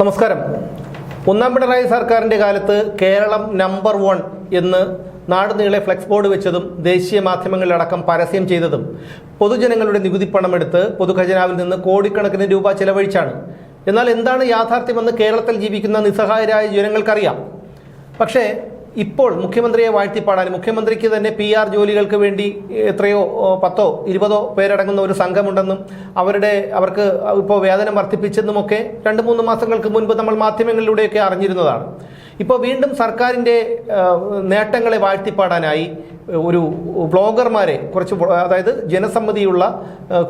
നമസ്കാരം. ഒന്നാം പിണറായി സർക്കാരിന്റെ കാലത്ത് കേരളം നമ്പർ വൺ എന്ന് നാട് നീളെ ഫ്ലെക്സ് ബോർഡ് വെച്ചതും ദേശീയ മാധ്യമങ്ങളിലടക്കം പരസ്യം ചെയ്തതും പൊതുജനങ്ങളുടെ നികുതി പണമെടുത്ത് പൊതുഖജനാവിൽ നിന്ന് കോടിക്കണക്കിന് രൂപ ചെലവഴിച്ചാണ്. എന്നാൽ എന്താണ് യാഥാർത്ഥ്യമെന്ന് കേരളത്തിൽ ജീവിക്കുന്ന നിസ്സഹായരായ ജനങ്ങൾക്കറിയാം. പക്ഷേ ഇപ്പോൾ മുഖ്യമന്ത്രിയെ വാഴ്ത്തിപ്പാടാൻ മുഖ്യമന്ത്രിക്ക് തന്നെ പി ആർ ജോലികൾക്ക് വേണ്ടി എത്രയോ പത്തോ ഇരുപതോ പേരടങ്ങുന്ന ഒരു സംഘമുണ്ടെന്നും അവരുടെ അവർക്ക് ഇപ്പോൾ വേതനം വർദ്ധിപ്പിച്ചെന്നുമൊക്കെ രണ്ട് മൂന്ന് മാസങ്ങൾക്ക് മുൻപ് നമ്മൾ മാധ്യമങ്ങളിലൂടെയൊക്കെ അറിഞ്ഞിരുന്നതാണ്. ഇപ്പോൾ വീണ്ടും സർക്കാരിന്റെ നേട്ടങ്ങളെ വാഴ്ത്തിപ്പാടാനായി ഒരു ബ്ലോഗർമാരെ കുറച്ച് അതായത് ജനസമ്മതിയുള്ള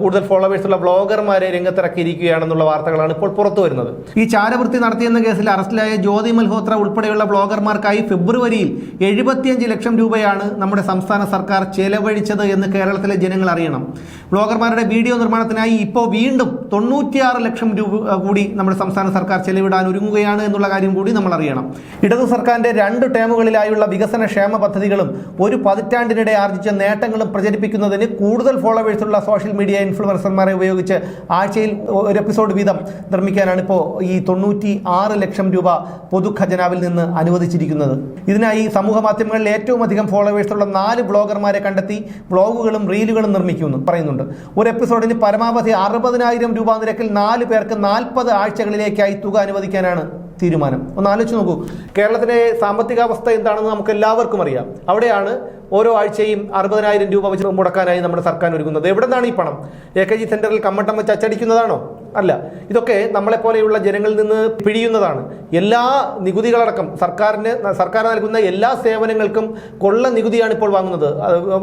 കൂടുതൽ ഫോളോവേഴ്സുള്ള ബ്ലോഗർമാരെ രംഗത്തിറക്കിയിരിക്കുകയാണെന്നുള്ള വാർത്തകളാണ് ഇപ്പോൾ പുറത്തു വരുന്നത്. ഈ ചാരവൃത്തി നടത്തിയെന്ന കേസിൽ അറസ്റ്റിലായ ജ്യോതി മൽഹോത്ര ഉൾപ്പെടെയുള്ള ബ്ലോഗർമാർക്കായി ഫെബ്രുവരിയിൽ എഴുപത്തിയഞ്ച് ലക്ഷം രൂപയാണ് നമ്മുടെ സംസ്ഥാന സർക്കാർ ചെലവഴിച്ചത് എന്ന് കേരളത്തിലെ ജനങ്ങൾ അറിയണം. ബ്ലോഗർമാരുടെ വീഡിയോ നിർമ്മാണത്തിനായി ഇപ്പോൾ വീണ്ടും തൊണ്ണൂറ്റിയാറ് ലക്ഷം രൂപ കൂടി നമ്മുടെ സംസ്ഥാന സർക്കാർ ചെലവിടാൻ ഒരുങ്ങുകയാണ് എന്നുള്ള കാര്യം കൂടി നമ്മൾ അറിയണം. ഇടതു സർക്കാരിന്റെ രണ്ട് ടേമുകളിലായുള്ള വികസന ക്ഷേമ പദ്ധതികളും ഒരു പതിറ്റാണ്ടിനിടെ ആർജിച്ച നേട്ടങ്ങളും പ്രചരിപ്പിക്കുന്നതിന് കൂടുതൽ ഫോളോവേഴ്സുള്ള സോഷ്യൽ മീഡിയ ഇൻഫ്ലുവൻസർമാരെ ഉപയോഗിച്ച് ആഴ്ചയിൽ ഒരു എപ്പിസോഡ് വീതം നിർമ്മിക്കാനാണ് ഇപ്പോൾ ഈ തൊണ്ണൂറ്റി ആറ് ലക്ഷം രൂപ പൊതുഖജനാവിൽ നിന്ന് അനുവദിച്ചിരിക്കുന്നത്. ഇതിനായി സമൂഹ മാധ്യമങ്ങളിൽ ഏറ്റവും അധികം ഫോളോവേഴ്സുള്ള നാല് ബ്ലോഗർമാരെ കണ്ടെത്തി ബ്ലോഗുകളും റീലുകളും നിർമ്മിക്കുമെന്ന് പറയുന്നുണ്ട്. ഒരു എപ്പിസോഡിന് പരമാവധി അറുപതിനായിരം രൂപ നിരക്കിൽ നാല് പേർക്ക് നാൽപ്പത് ആഴ്ചകളിലേക്കായി തുക അനുവദിക്കാനാണ് തീരുമാനം. ഒന്ന് ആലോചിച്ച് നോക്കൂ. കേരളത്തിലെ സാമ്പത്തികാവസ്ഥ എന്താണെന്ന് നമുക്ക് എല്ലാവർക്കും അറിയാം. അവിടെയാണ് ഓരോ ആഴ്ചയും അറുപതിനായിരം രൂപ വെച്ച് മുടക്കാനായി നമ്മുടെ സർക്കാർ ഒരുങ്ങുന്നത്. എവിടെ നിന്നാണ് ഈ പണം? എ കെ ജി സെന്ററിൽ കമ്മട്ടം വെച്ച് അച്ചടിക്കുന്നതാണോ? അല്ല ഇതൊക്കെ നമ്മളെപ്പോലെയുള്ള ജനങ്ങളിൽ നിന്ന് പിഴിയുന്നതാണ്. എല്ലാ നികുതികളടക്കം സർക്കാരിന് സർക്കാർ നൽകുന്ന എല്ലാ സേവനങ്ങൾക്കും കൊള്ള നികുതിയാണ് ഇപ്പോൾ വാങ്ങുന്നത്.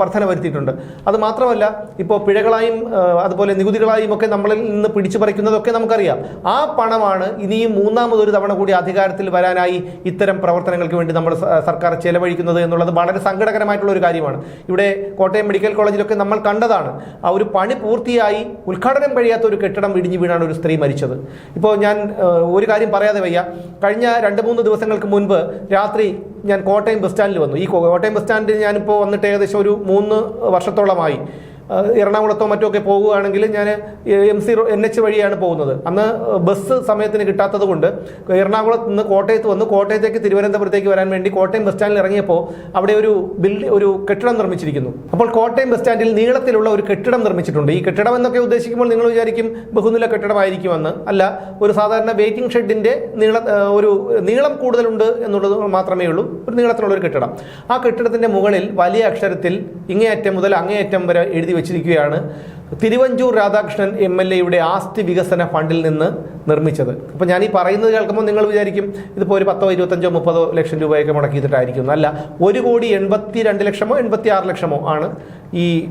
വർധന വരുത്തിയിട്ടുണ്ട്. അത് മാത്രമല്ല ഇപ്പോൾ പിഴകളായും അതുപോലെ നികുതികളായും ഒക്കെ നമ്മളിൽ നിന്ന് പിടിച്ചു പറിക്കുന്നതൊക്കെ നമുക്കറിയാം. ആ പണമാണ് ഇനിയും മൂന്നാമതൊരു തവണ കൂടി അധികാരത്തിൽ വരാനായി ഇത്തരം പ്രവർത്തനങ്ങൾക്ക് വേണ്ടി നമ്മൾ സർക്കാർ ചെലവഴിക്കുന്നത് എന്നുള്ളത് വളരെ സങ്കടകരമായിട്ടുള്ള ഒരു കാര്യമാണ്. ഇവിടെ കോട്ടയം മെഡിക്കൽ കോളേജിലൊക്കെ നമ്മൾ കണ്ടതാണ്. ആ ഒരു പണി പൂർത്തിയായി ഉദ്ഘാടനം കഴിയാത്ത ഒരു കെട്ടിടം ഇടിഞ്ഞു വീണാണ് ഒരു സ്ത്രീ മരിച്ചത്. ഇപ്പോൾ ഞാൻ ഒരു കാര്യം പറയാതെ വയ്യ. കഴിഞ്ഞ രണ്ട് മൂന്ന് ദിവസങ്ങൾക്ക് മുൻപ് രാത്രി ഞാൻ കോട്ടയം ബസ് സ്റ്റാൻഡിൽ വന്നു. ഈ കോട്ടയം ബസ് സ്റ്റാൻഡിൽ ഞാനിപ്പോൾ വന്നിട്ട് ഏകദേശം ഒരു മൂന്ന് വർഷത്തോളമായി. എറണാകുളത്തോ മറ്റോ ഒക്കെ പോകുകയാണെങ്കിൽ ഞാൻ എം സി എൻ എച്ച് വഴിയാണ് പോകുന്നത്. അന്ന് ബസ് സമയത്തിന് കിട്ടാത്തത് കൊണ്ട് എറണാകുളത്ത് നിന്ന് കോട്ടയത്ത് വന്ന് കോട്ടയത്തേക്ക് തിരുവനന്തപുരത്തേക്ക് വരാൻ വേണ്ടി കോട്ടയം ബസ് സ്റ്റാൻഡിൽ ഇറങ്ങിയപ്പോൾ അവിടെ ഒരു ബിൽഡ് ഒരു കെട്ടിടം നിർമ്മിച്ചിരിക്കുന്നു. അപ്പോൾ കോട്ടയം ബസ് സ്റ്റാൻഡിൽ നീളത്തിലുള്ള ഒരു കെട്ടിടം നിർമ്മിച്ചിട്ടുണ്ട്. ഈ കെട്ടിടം എന്നൊക്കെ ഉദ്ദേശിക്കുമ്പോൾ നിങ്ങൾ വിചാരിക്കും ബഹുനില കെട്ടിടമായിരിക്കുമെന്ന്. അല്ല ഒരു സാധാരണ വെയിറ്റിംഗ് ഷെഡിന്റെ നീള ഒരു നീളം കൂടുതലുണ്ട് എന്നുള്ളത് മാത്രമേ ഉള്ളൂ. ഒരു നീളത്തിലുള്ള ഒരു കെട്ടിടം. ആ കെട്ടിടത്തിന്റെ മുകളിൽ വലിയ അക്ഷരത്തിൽ ഇങ്ങേയറ്റം മുതൽ അങ്ങേയറ്റം വരെ എഴുതി വെച്ചിരിക്കുകയാണ് തിരുവഞ്ചൂർ രാധാകൃഷ്ണൻ എം എൽ എയുടെ ആസ്തി വികസന ഫണ്ടിൽ നിന്ന് നിർമ്മിച്ചത്. അപ്പോൾ ഞാൻ ഈ പറയുന്നത് കേൾക്കുമ്പോൾ നിങ്ങൾ വിചാരിക്കും ഇതിപ്പോൾ ഒരു പത്തോ ഇരുപത്തഞ്ചോ മുപ്പതോ ലക്ഷം രൂപയൊക്കെ മുടക്കിയിട്ടായിരിക്കും അല്ല ഒരു കോടി എൺപത്തി രണ്ട് ലക്ഷമോ എൺപത്തി ആറ് ലക്ഷമോ ആണ് ഈ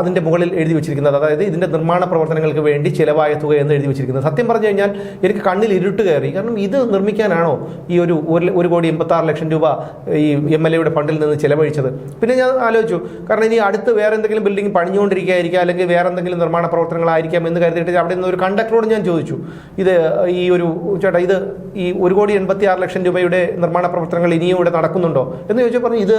അതിന്റെ മുകളിൽ എഴുതി വെച്ചിരിക്കുന്നത് അതായത് ഇതിന്റെ നിർമ്മാണ പ്രവർത്തനങ്ങൾക്ക് വേണ്ടി ചിലവായ തുക എന്ന് എഴുതി വെച്ചിരിക്കുന്നത്. സത്യം പറഞ്ഞു കഴിഞ്ഞാൽ എനിക്ക് കണ്ണിൽ ഇരുട്ട് കയറി. കാരണം ഇത് നിർമ്മിക്കാനാണോ ഈ ഒരു ഒരു കോടി എൺപത്താറ് ലക്ഷം രൂപ ഈ എം എൽ എയുടെ ഫണ്ടിൽ നിന്ന് ചിലവഴിച്ചത്? പിന്നെ ഞാൻ ആലോചിച്ചു. കാരണം ഇനി അടുത്ത് വേറെ എന്തെങ്കിലും ബിൽഡിംഗ് പണിഞ്ഞുകൊണ്ടിരിക്കുകയായിരിക്കാം അല്ലെങ്കിൽ വേറെ എന്തെങ്കിലും നിർമ്മാണ പ്രവർത്തനങ്ങളായിരിക്കാം എന്ന് കരുതിയിട്ട് അവിടെ നിന്ന് ഒരു കണ്ടക്ടറോട് ഞാൻ ചോദിച്ചു. ഇത് ഈ ഒരു ചേട്ടാ ഇത് ഈ ഒരു കോടി എൺപത്തി ആറ് ലക്ഷം രൂപയുടെ നിർമ്മാണ പ്രവർത്തനങ്ങൾ ഇനിയും ഇവിടെ നടക്കുന്നുണ്ടോ? എന്ന് ചോദിച്ചാൽ പറഞ്ഞു ഇത്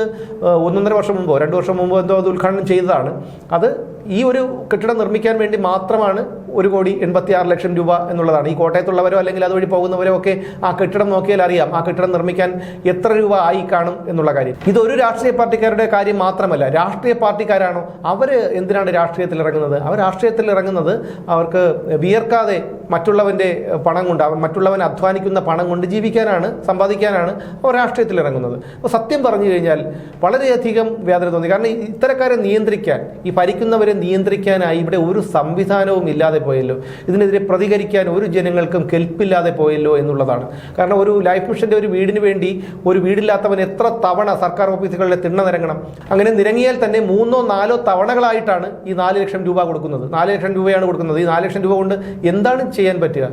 ഒന്നൊന്നര വർഷം മുമ്പോ രണ്ട് വർഷം മുമ്പോ എന്തോ അത് ഉദ്ഘാടനം ചെയ്തതാണ്. അത് ഈ ഒരു കെട്ടിടം നിർമ്മിക്കാൻ വേണ്ടി മാത്രമാണ് ഒരു കോടി എൺപത്തി ആറ് ലക്ഷം രൂപ എന്നുള്ളതാണ്. ഈ കോട്ടയത്തുള്ളവരോ അല്ലെങ്കിൽ അതുവഴി പോകുന്നവരോ ഒക്കെ ആ കെട്ടിടം നോക്കിയാൽ അറിയാം. ആ കെട്ടിടം നിർമ്മിക്കാൻ എത്ര രൂപ ആയി കാണും എന്നുള്ള കാര്യം. ഇതൊരു രാഷ്ട്രീയ പാർട്ടിക്കാരുടെ കാര്യം മാത്രമല്ല. രാഷ്ട്രീയ പാർട്ടിക്കാരാണോ? അവർ എന്തിനാണ് രാഷ്ട്രീയത്തിൽ ഇറങ്ങുന്നത്? അവർ രാഷ്ട്രീയത്തിൽ ഇറങ്ങുന്നത് അവർക്ക് വിയർക്കാതെ മറ്റുള്ളവന്റെ പണം കൊണ്ട് മറ്റുള്ളവൻ അധ്വാനിക്കുന്ന പണം കൊണ്ട് ജീവിക്കാനാണ് സമ്പാദിക്കാനാണ് അവർ രാഷ്ട്രീയത്തിൽ ഇറങ്ങുന്നത്. അപ്പോൾ സത്യം പറഞ്ഞു കഴിഞ്ഞാൽ വളരെയധികം വേദന തോന്നി. കാരണം ഇത്തരക്കാരെ നിയന്ത്രിക്കാൻ ഈ ഭരിക്കുന്നവരെ നിയന്ത്രിക്കാനായി ഇവിടെ ഒരു സംവിധാനവും ഇല്ലാതെ പോയല്ലോ. ഇതിനെതിരെ പ്രതികരിക്കാൻ ഒരു ജനങ്ങൾക്കും കെൽപ്പില്ലാതെ പോയല്ലോ എന്നുള്ളതാണ്. കാരണം ഒരു ലൈഫ് മിഷന്റെ ഒരു വീടിന് വേണ്ടി ഒരു വീടില്ലാത്തവൻ എത്ര തവണ സർക്കാർ ഓഫീസുകളിലെ തിണ്ണ നിരങ്ങണം. അങ്ങനെ നിരങ്ങിയാൽ തന്നെ മൂന്നോ നാലോ തവണകളായിട്ടാണ് ഈ നാല് ലക്ഷം രൂപ കൊടുക്കുന്നത്. നാല് ലക്ഷം രൂപയാണ് കൊടുക്കുന്നത്. ഈ നാല് ലക്ഷം രൂപ കൊണ്ട് എന്താണ് ചെയ്യാൻ പറ്റുക?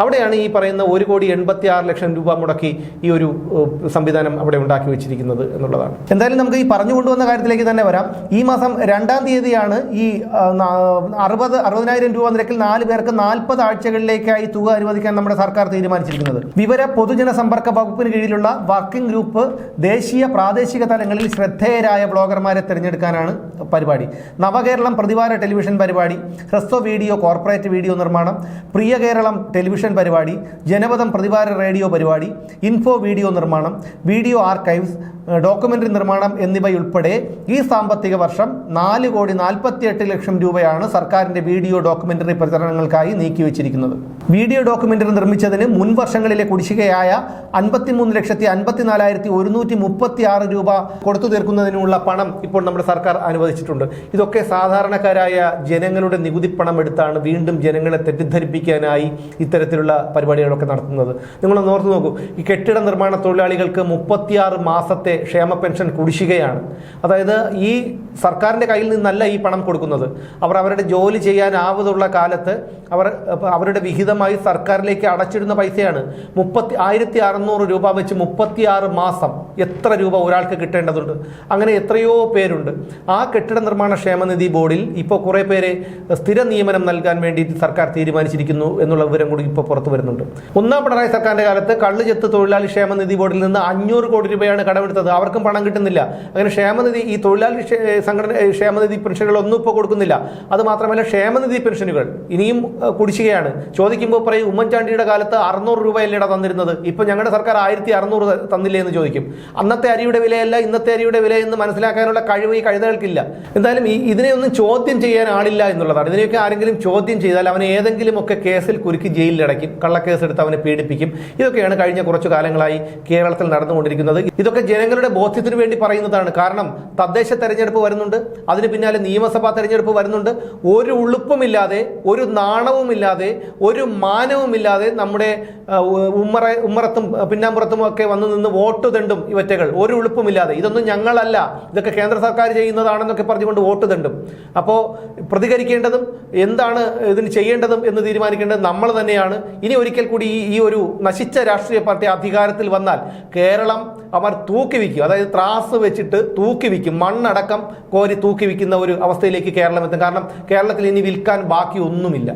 അവിടെയാണ് ഈ പറയുന്ന ഒരു കോടി എൺപത്തി ആറ് ലക്ഷം രൂപ മുടക്കി ഈ ഒരു സംവിധാനം അവിടെ ഉണ്ടാക്കി വെച്ചിരിക്കുന്നത് എന്നുള്ളതാണ്. എന്തായാലും നമുക്ക് ഈ പറഞ്ഞു കൊണ്ടുവന്ന കാര്യത്തിലേക്ക് തന്നെ വരാം. ഈ മാസം രണ്ടാം തീയതിയാണ് ഈ അറുപത് അറുപതിനായിരം രൂപ നിരക്കിൽ അല്ലെങ്കിൽ നാല് പേർക്ക് നാൽപ്പത് ആഴ്ചകളിലേക്കായി തുക അനുവദിക്കാൻ നമ്മുടെ സർക്കാർ തീരുമാനിച്ചിരിക്കുന്നത്. വിവര പൊതുജന സമ്പർക്ക വകുപ്പിന് കീഴിലുള്ള വർക്കിംഗ് ഗ്രൂപ്പ് ദേശീയ പ്രാദേശിക തലങ്ങളിൽ ശ്രദ്ധേയരായ ബ്ലോഗർമാരെ തിരഞ്ഞെടുക്കാനാണ് പരിപാടി. നവകേരളം പ്രതിവാര ടെലിവിഷൻ പരിപാടി ഹ്രസ്വ വീഡിയോ കോർപ്പറേറ്റ് വീഡിയോ നിർമ്മാണം പ്രിയ കേരളം ടെലിവിഷൻ പരിപാടി ജനപദം പ്രതിവാര റേഡിയോ പരിപാടി ഇൻഫോ വീഡിയോ നിർമ്മാണം വീഡിയോ ആർക്കൈവ്സ് ഡോക്യുമെന്ററി നിർമ്മാണം എന്നിവയുൾപ്പെടെ ഈ സാമ്പത്തിക വർഷം നാല് കോടി നാൽപ്പത്തിയെട്ട് ലക്ഷം രൂപയാണ് സർക്കാരിന്റെ വീഡിയോ ഡോക്യുമെന്ററി പ്രചരണങ്ങൾക്കായി നീക്കിവച്ചിരിക്കുന്നത്. വീഡിയോ ഡോക്യുമെന്ററി നിർമ്മിച്ചതിന് മുൻ വർഷങ്ങളിലെ കുടിശ്ശികയായ അൻപത്തിമൂന്ന് ലക്ഷത്തി അൻപത്തിനാലായിരത്തി ഒരുന്നൂറ്റി മുപ്പത്തി ആറ് രൂപ കൊടുത്തു തീർക്കുന്നതിനുള്ള പണം ഇപ്പോൾ നമ്മുടെ സർക്കാർ അനുവദിച്ചിട്ടുണ്ട്. ഇതൊക്കെ സാധാരണക്കാരായ ജനങ്ങളുടെ നികുതി പണം എടുത്താണ് വീണ്ടും ജനങ്ങളെ തെറ്റിദ്ധരിപ്പിക്കാനായി ഇത്തരത്തിലുള്ള പരിപാടികളൊക്കെ നടത്തുന്നത്. നിങ്ങളൊന്ന് ഓർത്ത് നോക്കൂ ഈ കെട്ടിട നിർമ്മാണ തൊഴിലാളികൾക്ക് മുപ്പത്തിയാറ് മാസത്തെ ക്ഷേമ പെൻഷൻ കുടിശ്ശികയാണ്. അതായത് ഈ സർക്കാരിന്റെ കയ്യിൽ നിന്നല്ല ഈ പണം കൊടുക്കുന്നത്. അവർ അവരുടെ ജോലി ചെയ്യാനാവതുള്ള കാലത്ത് അവർ അവരുടെ വിഹിതമായി സർക്കാരിലേക്ക് അടച്ചിടുന്ന പൈസയാണ് മുപ്പത്തി ആയിരത്തി അറുന്നൂറ് രൂപ വെച്ച് മുപ്പത്തിയാറ് മാസം എത്ര രൂപ ഒരാൾക്ക് കിട്ടേണ്ടതുണ്ട്? അങ്ങനെ എത്രയോ പേരുണ്ട്. ആ കെട്ടിട നിർമ്മാണ ക്ഷേമനിധി ബോർഡിൽ ഇപ്പോൾ കുറേ പേരെ സ്ഥിര നിയമനം നൽകാൻ വേണ്ടിയിട്ട് സർക്കാർ തീരുമാനിച്ചിരിക്കുന്നു എന്നുള്ള വിവരം കൂടി ഇപ്പോൾ പുറത്തു വരുന്നുണ്ട്. ഒന്നാം പിണറായി സർക്കാരിന്റെ കാലത്ത് കള്ളുചെത്ത് തൊഴിലാളി ക്ഷേമനിധി ബോർഡിൽ നിന്ന് അഞ്ഞൂറ് കോടി രൂപയാണ് കടമെടുത്തത്. അവർക്കും പണം കിട്ടുന്നില്ല. അങ്ങനെ ക്ഷേമനിധി ഈ തൊഴിലാളി സംഘടന ക്ഷേമനിധി പെൻഷനുകളൊന്നും ഇപ്പോൾ കൊടുക്കുന്നില്ല. അത് മാത്രമല്ല ക്ഷേമനിധി പെൻഷനുകൾ ഇനിയും കുടിശ്ശികയാണ്. ചോദിക്കുമ്പോൾ പറയും ഉമ്മൻചാണ്ടിയുടെ കാലത്ത് അറുന്നൂറ് രൂപയല്ലേടാ തന്നിരുന്നത്? ഇപ്പം ഞങ്ങളുടെ സർക്കാർ ആയിരത്തി അറുന്നൂറ് തന്നില്ലേ എന്ന് ചോദിക്കും. അന്നത്തെ അരിയുടെ വിലയല്ല ഇന്നത്തെ അരിയുടെ വില എന്ന് മനസ്സിലാക്കാനുള്ള കഴിവ് ഈ കഴുതകൾക്കില്ല. എന്തായാലും ഈ ഇതിനെയൊന്നും ചോദ്യം ചെയ്യാൻ ആളില്ല എന്നുള്ളതാണ്. ഇതിനെയൊക്കെ ആരെങ്കിലും ചോദ്യം ചെയ്താൽ അവനെ ഏതെങ്കിലും ഒക്കെ കേസിൽ കുരുക്കി ജയിലിലടയ്ക്കും. കള്ളക്കേസ് എടുത്ത് അവനെ പീഡിപ്പിക്കും. ഇതൊക്കെയാണ് കഴിഞ്ഞ കുറച്ചു കാലങ്ങളായി കേരളത്തിൽ നടന്നുകൊണ്ടിരിക്കുന്നത്. ഇതൊക്കെ ജനങ്ങളുടെ ബോധ്യത്തിന് വേണ്ടി പറയുന്നതാണ്. കാരണം തദ്ദേശ തെരഞ്ഞെടുപ്പ് വരുന്നുണ്ട്. അതിന് പിന്നാലെ നിയമസഭാ തെരഞ്ഞെടുപ്പ് വരുന്നുണ്ട്. ഒരു ഉളുപ്പുമില്ലാതെ ഒരു നാണവുമില്ലാതെ ഒരു മാനവുമില്ലാതെ നമ്മുടെ ഉമ്മറ ഉമ്മറത്തും പിന്നാമ്പുറത്തും ഒക്കെ വന്നു നിന്ന് വോട്ട് തണ്ടും ഇവറ്റകൾ. ഒരു ഉളുപ്പുമില്ലാതെ. ഇതൊന്നും ഞങ്ങളല്ല. ഇതൊക്കെ കേന്ദ്ര സർക്കാർ ചെയ്യുന്നതാണെന്നൊക്കെ പറഞ്ഞുകൊണ്ട് വോട്ട് തണ്ടും. അപ്പോൾ പ്രതികരിക്കേണ്ടതും എന്താണ് ഇതിന് ചെയ്യേണ്ടതും എന്ന് തീരുമാനിക്കേണ്ടത് നമ്മൾ തന്നെയാണ്. ഇനി ഒരിക്കൽ കൂടി ഈ ഒരു നശിച്ച രാഷ്ട്രീയ പാർട്ടി അധികാരത്തിൽ വന്നാൽ കേരളം അവർ തൂക്കി വിൽക്കും. അതായത് ത്രാസ് വെച്ചിട്ട് തൂക്കി വിൽക്കും. മണ്ണടക്കം കോരി തൂക്കി വിൽക്കുന്ന ഒരു അവസ്ഥയിലേക്ക് കേരളം എത്തും. കാരണം കേരളത്തിൽ ഇനി വിൽക്കാൻ ബാക്കി ഒന്നുമില്ല